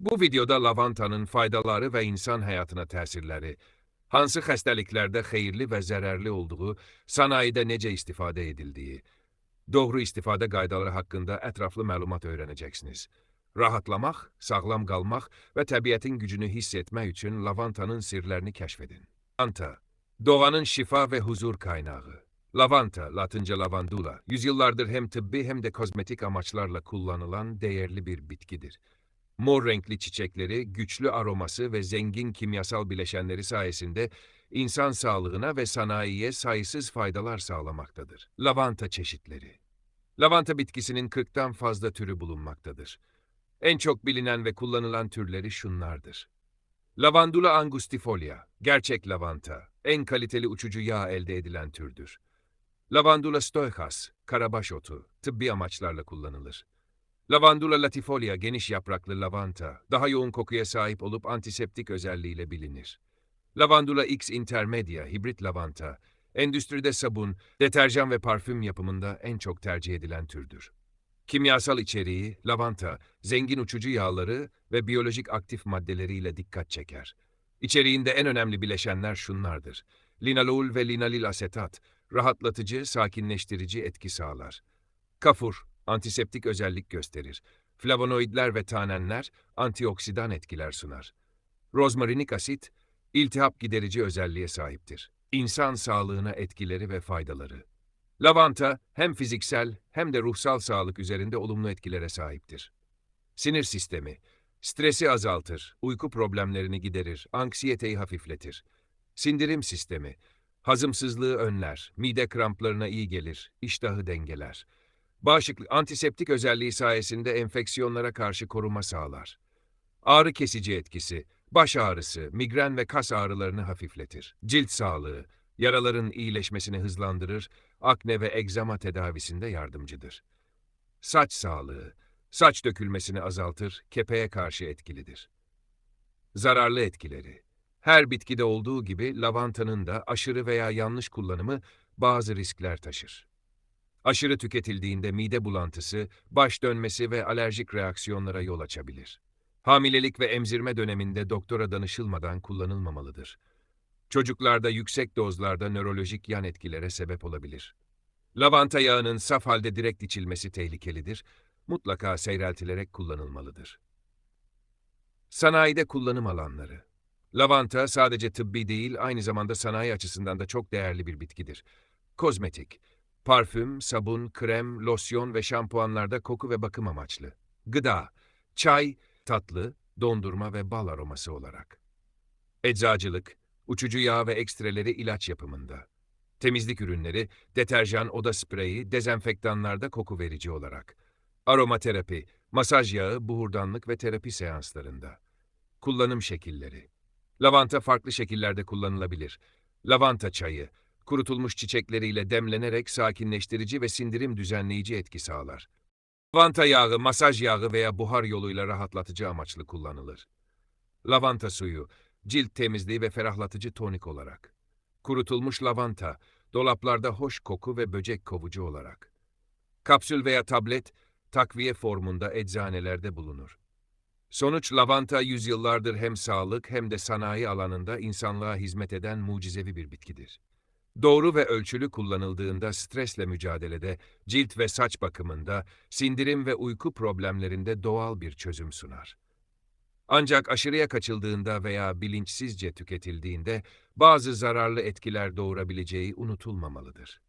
Bu videoda lavantanın faydaları və insan həyatına təsirləri, hansı xəstəliklərdə xeyirli və zərərli olduğu, sanayidə necə istifadə edildiyi, doğru istifadə qaydaları haqqında ətraflı məlumat öyrənəcəksiniz. Rahatlamaq, sağlam qalmaq və təbiətin gücünü hiss etmək üçün lavantanın sirlərini kəşf edin. Lavanta, doğanın şifa və huzur kaynağı. Lavanta, Latince lavandula, yüzyıllardır hem tıbbi hem de kozmetik amaçlarla kullanılan değerli bir bitkidir. Mor renkli çiçekleri, güçlü aroması ve zengin kimyasal bileşenleri sayesinde insan sağlığına ve sanayiye sayısız faydalar sağlamaktadır. Lavanta çeşitleri Lavanta bitkisinin 40'tan fazla türü bulunmaktadır. En çok bilinen ve kullanılan türleri şunlardır. Lavandula angustifolia, gerçek lavanta, en kaliteli uçucu yağ elde edilen türdür. Lavandula stoichas, karabaş otu, tıbbi amaçlarla kullanılır. Lavandula latifolia, geniş yapraklı lavanta, daha yoğun kokuya sahip olup antiseptik özelliğiyle bilinir. Lavandula X intermedia, hibrit lavanta, endüstride sabun, deterjan ve parfüm yapımında en çok tercih edilen türdür. Kimyasal içeriği, lavanta, zengin uçucu yağları ve biyolojik aktif maddeleriyle dikkat çeker. İçeriğinde en önemli bileşenler şunlardır. Linalol ve linalil asetat, rahatlatıcı, sakinleştirici etki sağlar. Kafur, antiseptik özellik gösterir. Flavonoidler ve tanenler, antioksidan etkiler sunar. Rozmarinik asit, iltihap giderici özelliğe sahiptir. İnsan sağlığına etkileri ve faydaları. Lavanta hem fiziksel hem de ruhsal sağlık üzerinde olumlu etkilere sahiptir. Sinir sistemi, stresi azaltır, uyku problemlerini giderir, anksiyeteyi hafifletir. Sindirim sistemi, hazımsızlığı önler, mide kramplarına iyi gelir, iştahı dengeler. Bağışıklık, antiseptik özelliği sayesinde enfeksiyonlara karşı koruma sağlar. Ağrı kesici etkisi, baş ağrısı, migren ve kas ağrılarını hafifletir. Cilt sağlığı, yaraların iyileşmesini hızlandırır, akne ve egzama tedavisinde yardımcıdır. Saç sağlığı, saç dökülmesini azaltır, kepeğe karşı etkilidir. Zararlı etkileri Her bitkide olduğu gibi lavantanın da aşırı veya yanlış kullanımı bazı riskler taşır. Aşırı tüketildiğinde mide bulantısı, baş dönmesi ve alerjik reaksiyonlara yol açabilir. Hamilelik ve emzirme döneminde doktora danışılmadan kullanılmamalıdır. Çocuklarda yüksek dozlarda nörolojik yan etkilere sebep olabilir. Lavanta yağının saf halde direkt içilmesi tehlikelidir, mutlaka seyreltilerek kullanılmalıdır. Sanayide kullanım alanları Lavanta sadece tıbbi değil, aynı zamanda sanayi açısından da çok değerli bir bitkidir. Kozmetik, parfüm, sabun, krem, losyon ve şampuanlarda koku ve bakım amaçlı. Gıda, çay, tatlı, dondurma ve bal aroması olarak. Eczacılık, uçucu yağ ve ekstreleri ilaç yapımında. Temizlik ürünleri, deterjan, oda spreyi, dezenfektanlarda koku verici olarak. Aromaterapi, masaj yağı, buhurdanlık ve terapi seanslarında. Kullanım şekilleri. Lavanta farklı şekillerde kullanılabilir. Lavanta çayı, kurutulmuş çiçekleriyle demlenerek sakinleştirici ve sindirim düzenleyici etki sağlar. Lavanta yağı, masaj yağı veya buhar yoluyla rahatlatıcı amaçlı kullanılır. Lavanta suyu, cilt temizliği ve ferahlatıcı tonik olarak. Kurutulmuş lavanta, dolaplarda hoş koku ve böcek kovucu olarak. Kapsül veya tablet, takviye formunda eczanelerde bulunur. Sonuç lavanta yüzyıllardır hem sağlık hem de sanayi alanında insanlığa hizmet eden mucizevi bir bitkidir. Doğru ve ölçülü kullanıldığında stresle mücadelede, cilt ve saç bakımında, sindirim ve uyku problemlerinde doğal bir çözüm sunar. Ancak aşırıya kaçıldığında veya bilinçsizce tüketildiğinde bazı zararlı etkiler doğurabileceği unutulmamalıdır.